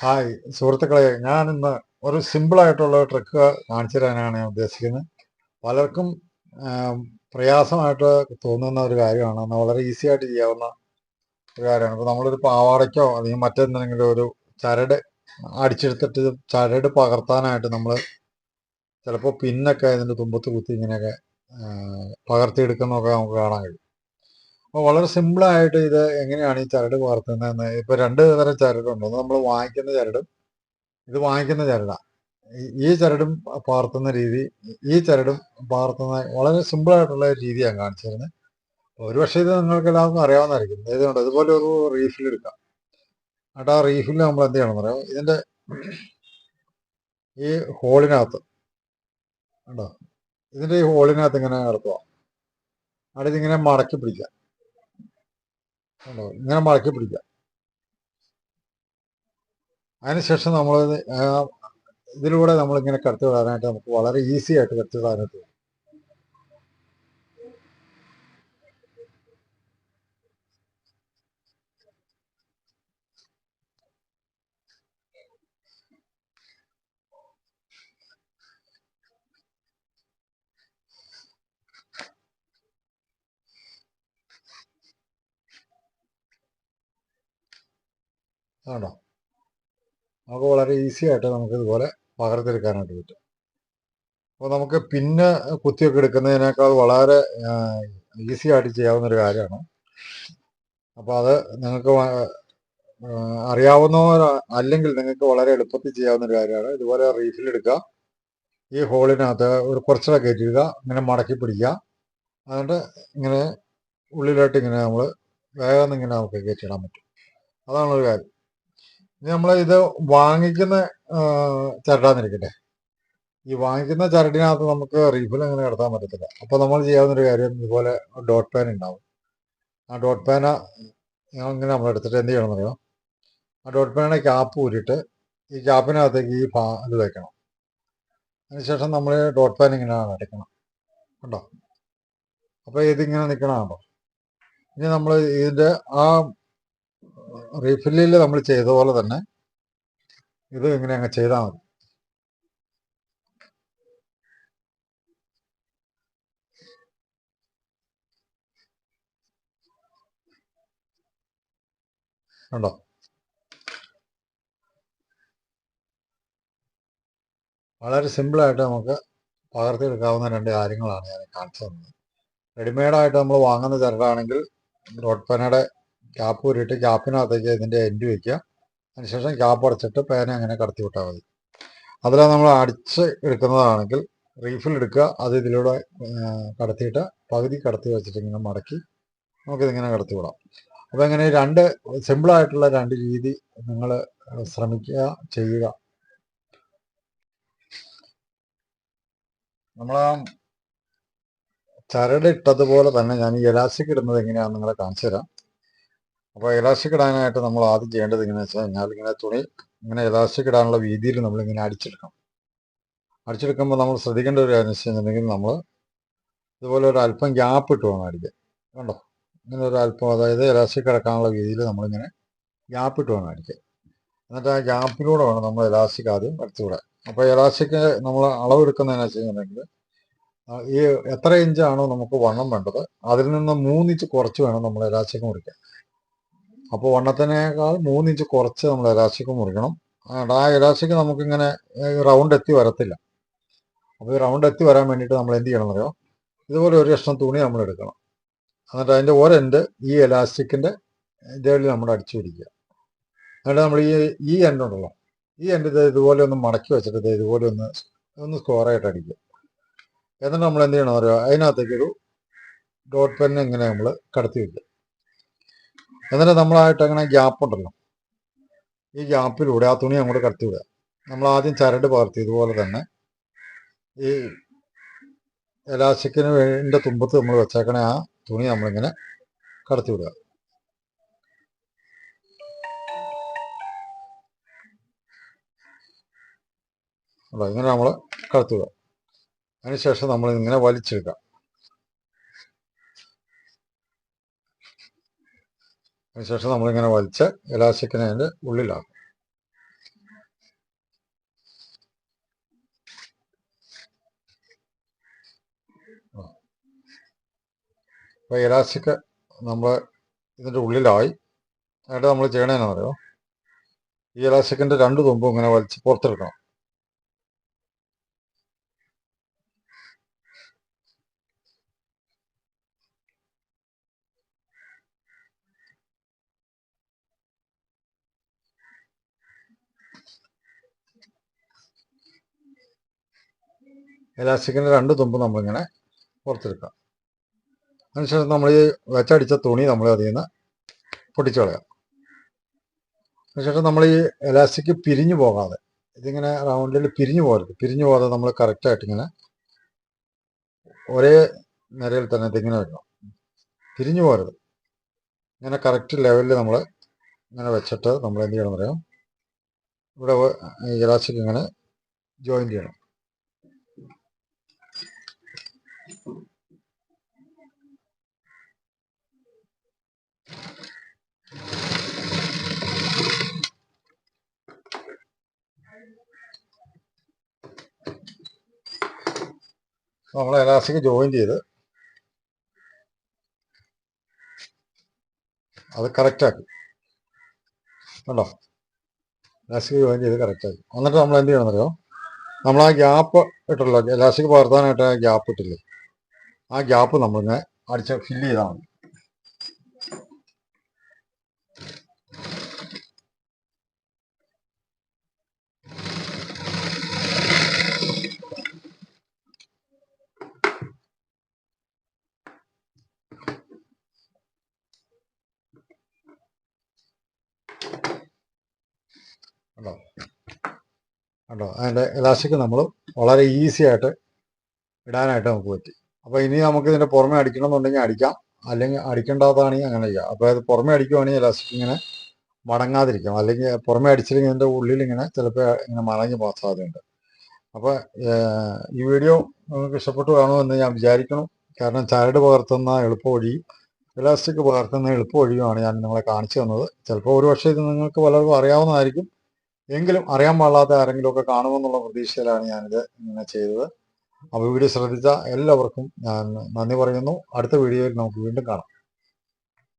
Hi സുഹൃത്തുക്കളെ ഞാൻ ഇന്ന് ഒരു സിമ്പിൾ ആയിട്ടുള്ള ട്രിക്ക് കാണിച്ചു തരാനാണ് ഞാൻ ഉദ്ദേശിക്കുന്നത്. പലർക്കും പ്രയാസമായിട്ട് തോന്നുന്ന ഒരു കാര്യമാണ്. എന്നാൽ വളരെ ഈസി ആയിട്ട് ചെയ്യാവുന്ന ഒരു കാര്യമാണ്. ഇപ്പോൾ നമ്മളൊരു പാവാടയ്ക്കോ അല്ലെങ്കിൽ മറ്റെന്തെങ്കിലും ഒരു ചരട് അടിച്ചെടുത്തിട്ട് ചരട് പകർത്താനായിട്ട് നമ്മൾ ചിലപ്പോൾ പിന്നൊക്കെ ഇതിന്റെ തുമ്പത്ത് കുത്തി ഇങ്ങനെയൊക്കെ പകർത്തിയെടുക്കുന്നൊക്കെ നമുക്ക് കാണാൻ കഴിയും. അപ്പോൾ വളരെ സിമ്പിളായിട്ട് ഇത് എങ്ങനെയാണ് ഈ ചരട് വളർത്തുന്നതെന്ന് ഇപ്പൊ രണ്ട് തരം ചരടുണ്ട്. നമ്മൾ വാങ്ങിക്കുന്ന ചരടും ഇത് വാങ്ങിക്കുന്ന ചരടാണ് ഈ ചരടും പകർത്തുന്ന രീതി ഈ ചരടും പകർത്തുന്ന വളരെ സിമ്പിൾ ആയിട്ടുള്ള രീതിയാണ് കാണിച്ചിരുന്നത് ഒരു പക്ഷേ ഇത് നിങ്ങൾക്ക് എല്ലാവർക്കും അറിയാവുന്നതായിരിക്കും. ഇതുകൊണ്ട് ഇതുപോലെ ഒരു റീഫിൽ എടുക്കാം. എന്നിട്ട് ആ റീഫിൽ നമ്മൾ എന്ത് ചെയ്യണം പറയാം ഇതിന്റെ ഈ ഹോളിനകത്ത് കണ്ടോ? ഇതിന്റെ ഈ ഹോളിനകത്ത് ഇങ്ങനെ നടത്തുക. അവിടെ ഇതിങ്ങനെ മടക്കി പിടിക്കുക. ഇങ്ങനെ മടക്കി പിടിക്കുക അതിനുശേഷം നമ്മൾ ഇതിലൂടെ നമ്മളിങ്ങനെ കടത്തി വിടാനായിട്ട് നമുക്ക് വളരെ ഈസി ആയിട്ട് കടത്തി വിടാനായിട്ട് കണ്ടോ നമുക്ക് വളരെ ഈസി ആയിട്ട് നമുക്ക് ഇതുപോലെ പകർത്തിയെടുക്കാനായിട്ട് പറ്റും. അപ്പോൾ നമുക്ക് പിന്നെ കുത്തിയൊക്കെ എടുക്കുന്നതിനേക്കാൾ വളരെ ഈസി ആയിട്ട് ചെയ്യാവുന്നൊരു കാര്യമാണ്. അപ്പോൾ അത് നിങ്ങൾക്ക് അറിയാവുന്നവർ അല്ലെങ്കിൽ നിങ്ങൾക്ക് വളരെ എളുപ്പത്തിൽ ചെയ്യാവുന്ന ഒരു കാര്യമാണ്. ഇതുപോലെ റീഫിൽ എടുക്കുക. ഈ ഹോളിനകത്ത് ഒരു കുറച്ചുകൂടെ കയറ്റിയിടുക ഇങ്ങനെ മടക്കി പിടിക്കുക. എന്നിട്ട് ഇങ്ങനെ ഉള്ളിലോട്ട് ഇങ്ങനെ നമ്മൾ വേഗം ഇങ്ങനെ നമുക്ക് കയറ്റിയിടാൻ പറ്റും. അതാണ് ഒരു കാര്യം. നമ്മൾ ഇത് വാങ്ങിക്കുന്ന ചരടാന്നിരിക്കട്ടെ. ഈ വാങ്ങിക്കുന്ന ചരടിനകത്ത് നമുക്ക് റീഫിൽ അങ്ങനെ കിടത്താൻ പറ്റത്തില്ല. അപ്പൊ നമ്മൾ ചെയ്യാവുന്ന ഒരു കാര്യം ഇതുപോലെ ഡോട്ട് പാൻ ഉണ്ടാവും. ആ ഡോട്ട് പാന ഇങ്ങനെ നമ്മൾ എടുത്തിട്ട് എന്ത് ചെയ്യണം അറിയോ ആ ഡോട്ട് പാനെ ക്യാപ്പ് ഊരിയിട്ട് ഈ ക്യാപ്പിനകത്തേക്ക് ഈ പാ ഇത് വെക്കണം. അതിനുശേഷം നമ്മൾ ഡോട്ട് പാൻ ഇങ്ങനെ അടയ്ക്കണം. കണ്ടോ? അപ്പൊ ഇതിങ്ങനെ നിൽക്കണമുണ്ടോ ഇനി നമ്മൾ ഇതിന്റെ ആ റീഫില്ലിൽ നമ്മൾ ചെയ്ത പോലെ തന്നെ ഇത് ഇങ്ങനെ അങ്ങ് ചെയ്താൽ മതി. കണ്ടോ? വളരെ സിമ്പിളായിട്ട് നമുക്ക് പകർത്തിയെടുക്കാവുന്ന രണ്ട് കാര്യങ്ങളാണ് ഞാൻ കാണിച്ചു തന്നത്. റെഡിമെയ്ഡായിട്ട് നമ്മൾ വാങ്ങുന്ന ചരടാണെങ്കിൽ ഡോട്ട് പേനയുടെ ക്യാപ്പ് ഊരിയിട്ട് ക്യാപ്പിനകത്തേക്ക് ഇതിന്റെ എൻഡ് വയ്ക്കുക. അതിനുശേഷം ക്യാപ്പ് അടച്ചിട്ട് പേന അങ്ങനെ കടത്തി വിട്ടാൽ മതി. അതിൽ നമ്മൾ അടിച്ച് എടുക്കുന്നതാണെങ്കിൽ റീഫിൽ എടുക്കുക. അത് ഇതിലൂടെ കടത്തിയിട്ട് പകുതി കടത്തി വെച്ചിട്ട് ഇങ്ങനെ മടക്കി നമുക്കിതിങ്ങനെ കടത്തി വിടാം. അപ്പോൾ ഇങ്ങനെ രണ്ട് സിമ്പിളായിട്ടുള്ള രണ്ട് രീതി നിങ്ങൾ ശ്രമിക്കുക ചെയ്യുക. നമ്മൾ ചരടിട്ടതുപോലെ തന്നെ ഞാൻ ഈ എലാസ്റ്റിക് ഇടുന്നത് എങ്ങനെയാണെന്ന് നിങ്ങളെ കാണിച്ചു തരാം. അപ്പോൾ ഇലാസ്റ്റിക് ഇടാനായിട്ട് നമ്മൾ ആദ്യം ചെയ്യേണ്ടത് എങ്ങനെയാണെന്ന് വെച്ച് കഴിഞ്ഞാൽ ഇങ്ങനെ തുണി ഇങ്ങനെ ഇലാസ്റ്റിക് ഇടാനുള്ള രീതിയിൽ നമ്മൾ ഇങ്ങനെ അടിച്ചെടുക്കണം. അടിച്ചെടുക്കുമ്പോൾ നമ്മൾ ശ്രദ്ധിക്കേണ്ട ഒരു കാര്യം വെച്ച് കഴിഞ്ഞിട്ടുണ്ടെങ്കിൽ നമ്മൾ ഇതുപോലെ ഒരു അല്പം ഗ്യാപ്പ് ഇട്ട് വേണം അടിക്കാൻ. കണ്ടോ? ഇങ്ങനെ ഒരു അല്പം അതായത് ഇലാസ്റ്റിക് കിടക്കാനുള്ള രീതിയിൽ നമ്മളിങ്ങനെ ഗ്യാപ്പ് ഇട്ട് വേണം അടിക്കാൻ. എന്നിട്ട് ആ ഗ്യാപ്പിലൂടെ വേണം നമ്മൾ ഇലാസ്റ്റിക് ആദ്യം അടിച്ചുവിടാൻ അപ്പോൾ ഇലാസ്റ്റിക് നമ്മൾ അളവെടുക്കുന്നതെന്ന് വെച്ച് കഴിഞ്ഞിട്ടുണ്ടെങ്കിൽ ഈ എത്ര ഇഞ്ചാണോ നമുക്ക് വണ്ണം വേണ്ടത് അതിൽ നിന്ന് മൂന്നിഞ്ച് കുറച്ച് വേണം നമ്മൾ ഇലാസ്റ്റിക് മുറിക്കാൻ അപ്പോൾ വണ്ണത്തിനേക്കാൾ മൂന്നിഞ്ച് കുറച്ച് നമ്മൾ എലാസ്റ്റിക് മുറിക്കണം. ആ എലാസ്റ്റിക് നമുക്കിങ്ങനെ റൗണ്ട് എത്തി വരത്തില്ല. അപ്പോൾ ഈ റൗണ്ട് എത്തി വരാൻ വേണ്ടിയിട്ട് നമ്മൾ എന്ത് ചെയ്യണം എന്നറിയോ ഇതുപോലെ ഒരു കഷ്ണം തുണി നമ്മൾ എടുക്കണം. എന്നിട്ട് അതിന്റെ ഒരെൻഡ് ഈ എലാസ്റ്റിക്കിന്റെ ഇതേളിൽ നമ്മൾ അടിച്ചു പിടിക്കുക. എന്നിട്ട് നമ്മൾ ഈ ഈ എൻഡ് ഉണ്ടല്ലോ ഈ എൻഡ് ഇത് ഇതുപോലെ ഒന്ന് മടക്കി വെച്ചിട്ട് ഇത് ഇതുപോലെ ഒന്ന് ഒന്ന് സ്ക്വയറായിട്ട് അടിക്കുക. എന്നിട്ട് നമ്മൾ എന്ത് ചെയ്യണം അറിയാം? അതിനകത്തേക്കൊരു ഡോട്ട് പെൻ ഇങ്ങനെ നമ്മൾ കടത്തി വെക്കുക. എന്നിട്ട് നമ്മളായിട്ട് അങ്ങനെ ഗ്യാപ്പ് ഉണ്ടല്ലോ. ഈ ഗ്യാപ്പിലൂടെ ആ തുണി അങ്ങോട്ട് കടത്തി വിടുക. നമ്മൾ ആദ്യം ചരട് പകർത്തി ഇതുപോലെ തന്നെ ഈ എലാസ്റ്റിക്കിന് വേണ്ട തുമ്പത്ത് നമ്മൾ വെച്ചേക്കണ ആ തുണി നമ്മളിങ്ങനെ കടത്തി വിടുക. അല്ല ഇങ്ങനെ നമ്മൾ കടത്തി വിടുക. അതിനുശേഷം നമ്മൾ ഇങ്ങനെ വലിച്ചെടുക്കുക. അതിനുശേഷം നമ്മളിങ്ങനെ വലിച്ച് ഇലാസ്റ്റിക്കിനെ അതിന്റെ ഉള്ളിലാക്കും. അപ്പോൾ ഇലാസ്റ്റിക് നമ്മൾ ഇതിന്റെ ഉള്ളിലായി. എന്നിട്ട് നമ്മൾ ചെയ്യണേന്നാ ഈ ഇലാസ്റ്റിക്കിന്റെ രണ്ട് തുമ്പും ഇങ്ങനെ വലിച്ച് പുറത്തെടുക്കണം. ഇലാസ്റ്റിക്കിന്റെ രണ്ട് തുമ്പ് നമ്മളിങ്ങനെ പുറത്തെടുക്കാം അതിനുശേഷം നമ്മൾ ഈ വെച്ചടിച്ച തുണി നമ്മൾ അതിൽ നിന്ന് പൊട്ടിച്ചു കളയാം. അതിനുശേഷം നമ്മൾ ഈ എലാസ്റ്റിക് പിരിഞ്ഞു പോകാതെ ഇതിങ്ങനെ റൗണ്ടിൽ പിരിഞ്ഞു പോകരുത്. പിരിഞ്ഞു പോകാതെ നമ്മൾ കറക്റ്റായിട്ട് ഇങ്ങനെ ഒരേ നിരയിൽ തന്നെ ഇതിങ്ങനെ വെക്കണം. പിരിഞ്ഞു പോകരുത്. ഇങ്ങനെ കറക്റ്റ് ലെവലിൽ നമ്മൾ ഇങ്ങനെ വെച്ചിട്ട് നമ്മൾ എന്ത് ചെയ്യണം പറയാം ഇവിടെ ഇലാസ്റ്റിക് ഇങ്ങനെ ജോയിൻ ചെയ്യണം. നമ്മൾ എലാസ്റ്റിക് ജോയിൻ ചെയ്ത്. അത് കറക്റ്റാക്കി കണ്ടോ? എലാസ്റ്റിക് ജോയിൻ ചെയ്ത് കറക്റ്റാക്കി എന്നിട്ട് നമ്മൾ എന്ത് ചെയ്യണം അറിയോ നമ്മൾ ആ ഗ്യാപ്പ് ഇട്ടല്ലോ എലാസ്റ്റിക് പകർത്താനായിട്ട് ആ ഗ്യാപ്പ് ഇട്ടില്ലേ? ആ ഗ്യാപ്പ് നമ്മളിങ്ങനെ അടിച്ച് ഫില്ല് ചെയ്താൽ മതി. കണ്ടോ കണ്ടോ അതിന്റെ ഇലാസ്റ്റിക് നമ്മൾ വളരെ ഈസി ആയിട്ട് ഇടാനായിട്ട് നമുക്ക് പറ്റി. അപ്പോൾ ഇനി നമുക്ക് ഇതിന്റെ പുറമെ അടിക്കണമെന്നുണ്ടെങ്കിൽ അടിക്കാം. അല്ലെങ്കിൽ അടിക്കേണ്ടാത്തതാണെങ്കിൽ അങ്ങനെ ചെയ്യാം. അപ്പോൾ അത് പുറമെ അടിക്കുവാണെങ്കിൽ ഇലാസ്റ്റിക് ഇങ്ങനെ മടങ്ങാതിരിക്കാം. അല്ലെങ്കിൽ പുറമെ അടിച്ചില്ലെങ്കിൽ ഇതിന്റെ ഉള്ളിൽ ഇങ്ങനെ ചിലപ്പോൾ ഇങ്ങനെ മടങ്ങി പോകാൻ സാധ്യതയുണ്ട്. അപ്പോൾ ഈ വീഡിയോ നിങ്ങൾക്ക് ഇഷ്ടപ്പെട്ടു കാണുമെന്ന് ഞാൻ വിചാരിക്കണം കാരണം ചരട് പകർത്തുന്ന എളുപ്പ വഴിയും ഇലാസ്റ്റിക് പകർത്തുന്ന എളുപ്പ വഴിയുമാണ് ഞാൻ നിങ്ങളെ കാണിച്ചു തന്നത്. ചിലപ്പോൾ ഒരു പക്ഷേ ഇത് നിങ്ങൾക്ക് പലർക്കും അറിയാവുന്നതായിരിക്കും. എങ്കിലും അറിയാൻ പാടില്ലാത്ത ആരെങ്കിലുമൊക്കെ കാണുമെന്നുള്ള പ്രതീക്ഷയിലാണ് ഞാനിത് ഇങ്ങനെ ചെയ്തത്. അപ്പോൾ വീഡിയോ ശ്രദ്ധിച്ച എല്ലാവർക്കും ഞാൻ നന്ദി പറയുന്നു. അടുത്ത വീഡിയോയിൽ നമുക്ക് വീണ്ടും കാണാം.